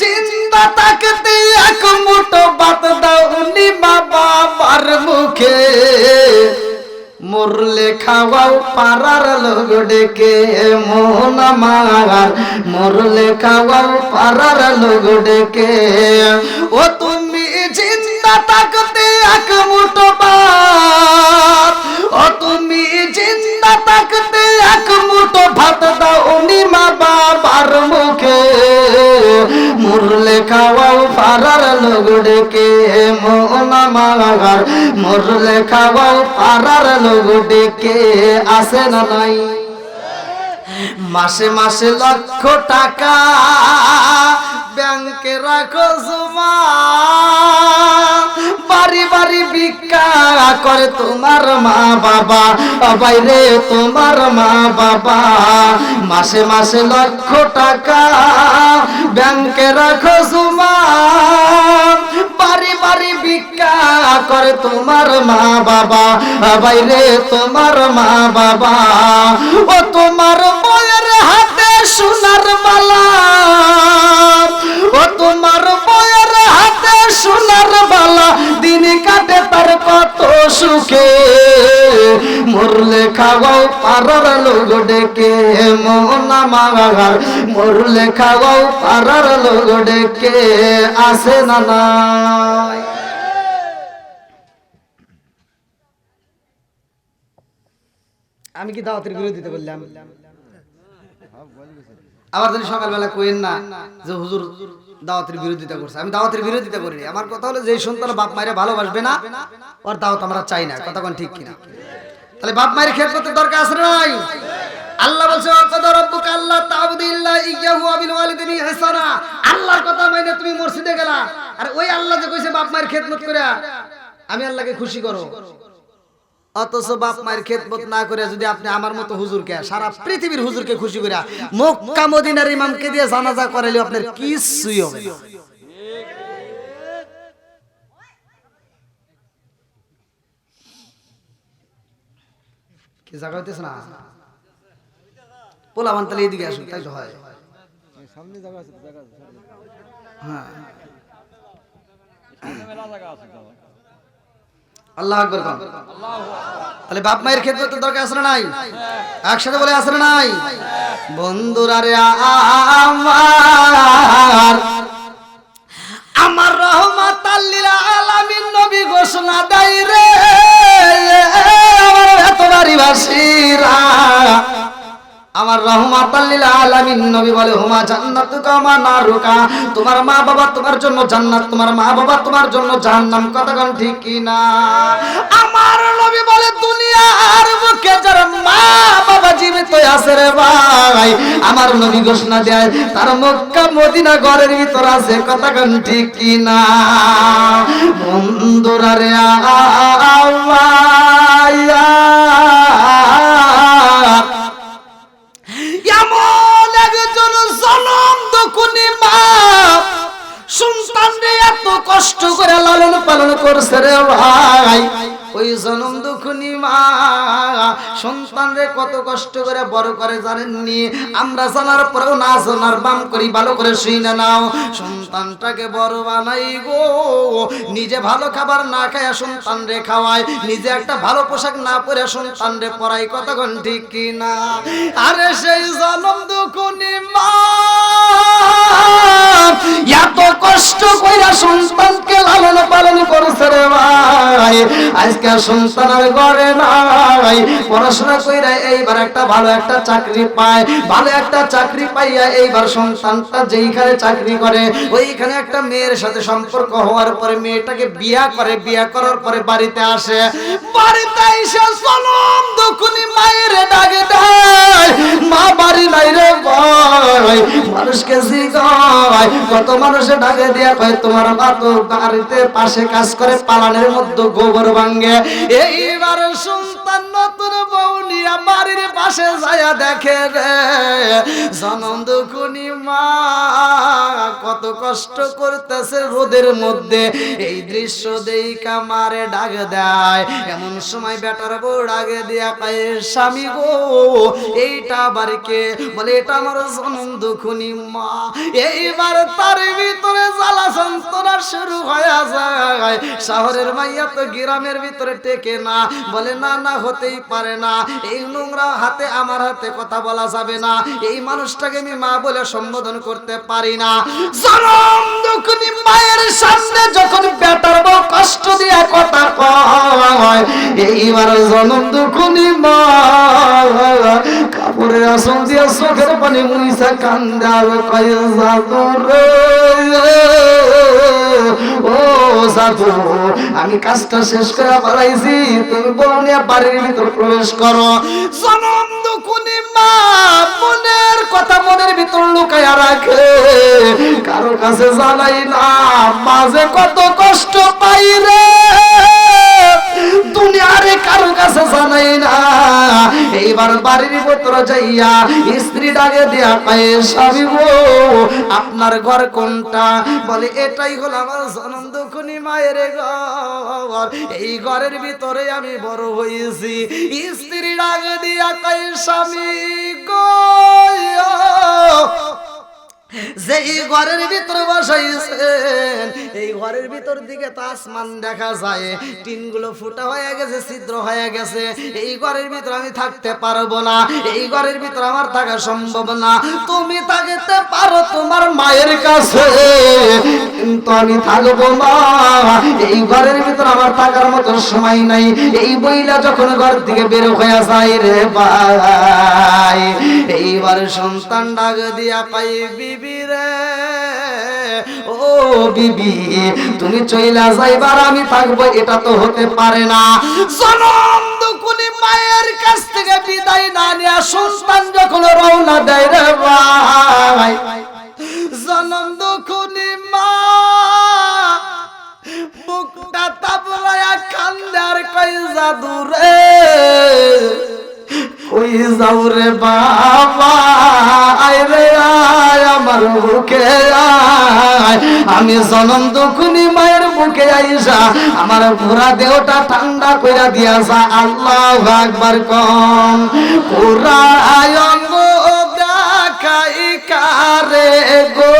জিন্দা থাকতে এক মুঠো ভাত দাও নি বাবা আমার মুখে। মরলে খাওয়াও পাড়ার লোক ডেকে মোহন আমার। মরলে খাওয়াও পাড়ার লোক ডেকে। ও তুমি জিন্দা থাকতে এক মুঠো ভাত। ও তুমি জিন্দা থাকতে এক মুঠো ভাত ডেকে আমার মরলে খাওয়াও পাড়ার লোক ডেকে আসে না নাই। মাসে মাসে লক্ষ টাকা ব্যাংকে রাখো জমা। বাড়ি বাড়ি ভিক্ষা করে তোমার মা বাবা। বাইরে তোমার মা বাবা। মাসে মাসে লক্ষ টাকা ব্যাংকে রাখো করে তোমার মা বাবা। বাইরে তোমার মা বাবা। ও তোমার বয়ের হাতে সোনার মালা। ও তোমার বয়ের হাতে সোনার বালা দিন কাটে তার কত সুখে। মরলে খাওয়াও পারার লোক ডেকে। মোহনা মাগার মরলে খাওয়াও পারার লোক ডেকে। আসে না নাই? আমি কি দাওয়াতের বিরোধিতা বললাম আবার যদি সকালবেলা কোয়েন না যে হুজুর দাওয়াতের বিরোধিতা করছে আমি দাওয়াতের বিরোধিতা করিনি আমার কথা হলো যে সন্তান বাপ মায়ের ভালোবাসবে না ওর দাওয়াত আমরা চাই না। কথা কোন ঠিক কিনা? তাহলে বাপ মায়ের খেয়াল করতে দরকার আছে না নাই? আল্লাহ বলছে আল্লাহ ইয়্যাহু ওয়া ইহসানা। আল্লাহর কথা মাইনে তুমি মসজিদে গেলা। আর ওই আল্লাহ যে কইছে বাপ মায়ের খেদমত করে আমি আল্লাহকে খুশি করো। অথচ বাপ মায়ের খেদমত না করে যদি আপনি আমার মতো হুজুরকে সারা পৃথিবীর হুজুরকে খুশি করে মক্কা মদিনার ইমামকে দিয়ে জানাজা করাইলে আপনার কিছুই হবে না। কি জায়গা হইতেছে না? পোলাবান তাহলে এদিকে আসুন তাই হয়। সামনে জায়গা আছে জায়গা আছে হ্যাঁ মেলা জায়গা আছে তো আল্লাহ আকবর খান তাহলে বাপ মায়ের ক্ষেত্রে তো দরকার আসলে নাই একসাথে বলে আসলে নাই বন্ধুরা রে আমার নবী বলে, হুমা জান্নাতুকা মা নারুকা? তোমার মা বাবা তোমার জন্য জান্নাত, তোমার মা বাবা তোমার জন্য জাহান্নাম। ঠিক কি না? আমার নবী বলে, দুনিয়ার বুকে যার মা বাবা জীবিত আছে রে ভাই। আমার নবী ঘোষণা দেয়, তার মক্কা, মদিনা ঘরের ভিতর আছে। কতক্ষণ ঠিক কি না? বন্ধুরা রে আল্লাহ। কষ্ট করে লালন পালন করছে রে ভাই। ওই জনম দুখুনি মা, সন্তান রে কত কষ্ট করে বড় করে জানেননি। আমরা জানার পরেও না জানার বাম করি, ভালো করে শুই না নাও। সন্তানটাকে বড় বানাই গো। নিজে ভালো খাবার না খায় সন্তান রে খাওয়ায়। নিজে একটা ভালো পোশাক না পরে সন্তান রে পড়াই কতক্ষণ ঠিক কি না আরে সেই জনম দুখুনি মা। আজকে সন্তান আর ঘরে নাই। পড়াশোনা কইরা এইবার একটা ভালো একটা চাকরি পায়। ভালো একটা চাকরি পাইয়া এইবার সন্তানটা যেইখানে চাকরি করে, ওইখানে একটা মেয়ের সাথে সম্পর্ক হওয়ার পরে মেয়েটাকে বিয়া করে, বিয়া করার পরে বাড়িতে আসে। বাড়িতে এসে সনম দুকুনি মায়ের ডাকে দেয় মা বাড়ি নাই রে ভাই, মানুষকে জিগায়। কত মানুষে ডাকে দিয়া কয়, তোমার মা তো বাড়িতে পাশে কাজ করে, পালানের মধ্যে গোবর ভাঙ্গে এইবার সন্তান নতুন বউ নিয়া বাড়ির পাশে যায়া দেখে রে। জনম দুকুনি মা, কত কষ্ট করতেছে রোদের মধ্যে। এই দৃশ্য দেইকা মারে ডাক দেয়, এমন সময় বেটার বউ ডাকে দিয়া কয়, স্বামী গো, এইটা বাড়িকে বলে, এটা আমার জনম দুখুনি মা। এইবার তার জ্বালা শুরু হয়ে যায়। শহরের মাইয়া তো গ্রামের ভিতরে টেকে না। বলে, না না, হতেই পারে না। এই নোংরা হাতে, আমার হাতে কথা বলা যাবে না। এই মানুষটাকে আমি মা বলে সম্বোধন করতে পারি না। জনম দুঃখনি মায়ের সামনে যখন বেটার বউ কষ্ট দিয়ে কথা কয়, এইবার জনম দুঃখনি মা কাপড়ের আসন দিয়ে চোখের পানি মুইসা কান্দে কয় জাদু রে। জাদু আমি কাজটা শেষ করে পালাইছি তুমি বলো নিয়ে বাড়ির ভিতর প্রবেশ করো। জনম দুকুনি মা, মনের কথা মনের ভিতর লুকায়া রাখে। কারও কাছে জানাই না, মাঝে কত কষ্ট পাই দুনিয়ারে কারও কাছে জানাই না এইবার বাড়ির ভেতর যাইয়া স্ত্রী ডাকে দেয়া পায়ে স্বামী আপনার ঘর কোনটা? বলে, এটাই হলো আমার জনম দুখুনি মায়ের ঘর। এই ঘরের ভিতরে আমি বড় হয়েছি। স্ত্রী ডাকে দিয়া পায়ে স্বামী গো যে এই ঘরের ভিতর বসাইছেন, এই ঘরের ভিতর দিকে তো আসমান দেখা যায়। টিনগুলো ফুটা হয়ে গেছে, ছিদ্র হয়ে গেছে। এই ঘরের ভিতর আমি থাকতে পারব না। এই ঘরের ভিতর আমার থাকা সম্ভব না। তুমি থাকতে পারো তোমার মায়ের কাছে। আমি থাকব না এই ঘরের ভিতর আমার থাকার মতো সময় নাই। এই বইলা যখন ঘর থেকে বের হয়ে রে ভাই। এইবার সন্তান ডাক দিয়া পাই, বিবি রে, ও বিবি, তুমি চইলা যাইবার আমি থাকব, এটা তো হতে পারে না। জনম দুকুনি মায়ের কাছ থেকে বিদায় না নিয়ে সন্তান যখন রওনা দেয় রে ভাই। জনম দুকুনি মা দূরে ওই যাওরে বাবা? রে আয়, আমার বুকে আয়। আমি জনম দুখুনি মায়ের বুকে আইসা, আমার পুরা দেহটা ঠান্ডা কইরা দিয়াছা আল্লাহ আকবার কম পুরা আয়ন দেখাই কারে গো।